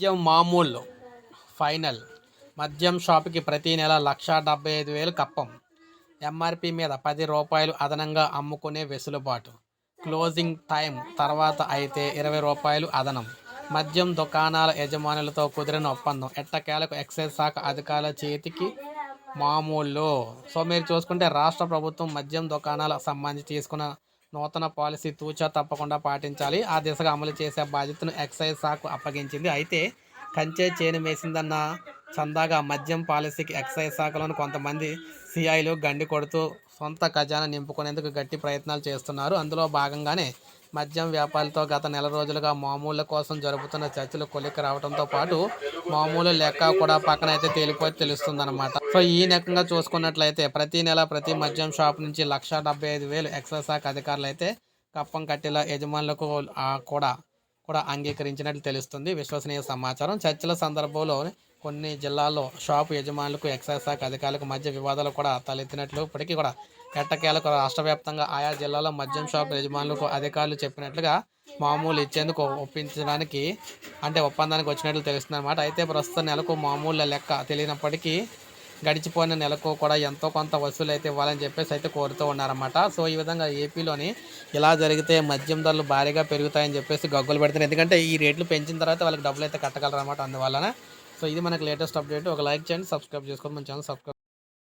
మద్యం మామూలు. ఫైనల్. మద్యం షాపుకి ప్రతి నెల లక్ష డెబ్బై ఐదు వేలు కప్పం. ఎంఆర్పి మీద పది రూపాయలు అదనంగా అమ్ముకునే వెసులుబాటు. క్లోజింగ్ టైం తర్వాత అయితే ఇరవై రూపాయలు అదనం. మద్యం దుకాణాల యజమానులతో కుదిరిన ఒప్పందం. ఎట్టకేలకు ఎక్సైజ్ శాఖ అధికారుల చేతికి మామూలు. సో మీరు చూసుకుంటే రాష్ట్ర ప్రభుత్వం మద్యం దుకాణాలకు సంబంధించి తీసుకున్న నూతన పాలసీ తూచా తప్పకుండా పాటించాలి. ఆ దిశగా అమలు చేసే బాధ్యతను ఎక్సైజ్ శాఖ అప్పగించింది. అయితే కంచే చేను వేసిందన్న చందాగా మద్యం పాలసీకి ఎక్సైజ్ శాఖలోని కొంతమంది సిఐలు గండి కొడుతూ సొంత ఖజానా నింపుకునేందుకు గట్టి ప్రయత్నాలు చేస్తున్నారు. అందులో భాగంగానే మద్యం వ్యాపారులతో గత నెల రోజులుగా మామూలు కోసం జరుపుతున్న చర్చలు కొలిక్కి రావడంతో పాటు మామూలు లెక్క కూడా పక్కన అయితే తేలిపోయి తెలుస్తుందన్నమాట. సో ఈ రకంగా చూసుకున్నట్లయితే ప్రతి నెల ప్రతి మద్యం షాప్ నుంచి లక్ష డెబ్బై ఐదు వేలు ఎక్సైజ్ శాఖ అధికారులు అయితే కప్పం కట్టెల యజమానులకు కూడా కూడా అంగీకరించినట్లు తెలుస్తుంది. విశ్వసనీయ సమాచారం. చర్చల సందర్భంలో కొన్ని జిల్లాల్లో షాపు యజమానులకు ఎక్సైజ్ శాఖ అధికారులకు మధ్య వివాదాలు కూడా తలెత్తినట్లు ఇప్పటికీ కూడా ఎట్టకేలకు రాష్ట్ర వ్యాప్తంగా ఆయా జిల్లాలో మద్యం షాపు యజమానులకు అధికారులు చెప్పినట్లుగా మామూలు ఇచ్చేందుకు ఒప్పించడానికి అంటే ఒప్పందానికి వచ్చినట్లు తెలుస్తుంది అనమాట అయితే ప్రస్తుతం నెలకు మామూలు లెక్క తెలియనప్పటికీ గడిచిపోయిన నెలకు కూడా ఎంతో కొంత వసూలు అయితే ఇవ్వాలని చెప్పేసి అయితే కోరుతూ ఉన్నారన్నమాట. సో ఈ విధంగా ఏపీలోని ఇలా జరిగితే మద్యం ధరలు భారీగా పెరుగుతాయని చెప్పేసి గగ్గులు పెడుతున్నారు. ఎందుకంటే ఈ రేట్లు పెంచిన తర్వాత వాళ్ళకి డబ్బులు అయితే కట్టగలరు అనమాట అందువలన సో ఇది మనకి లేటెస్ట్ అప్డేట్. ఒక లైక్ చేయండి సబ్స్క్రైబ్ చేసుకోండి. మన ఛానల్ సబ్స్క్రైబ్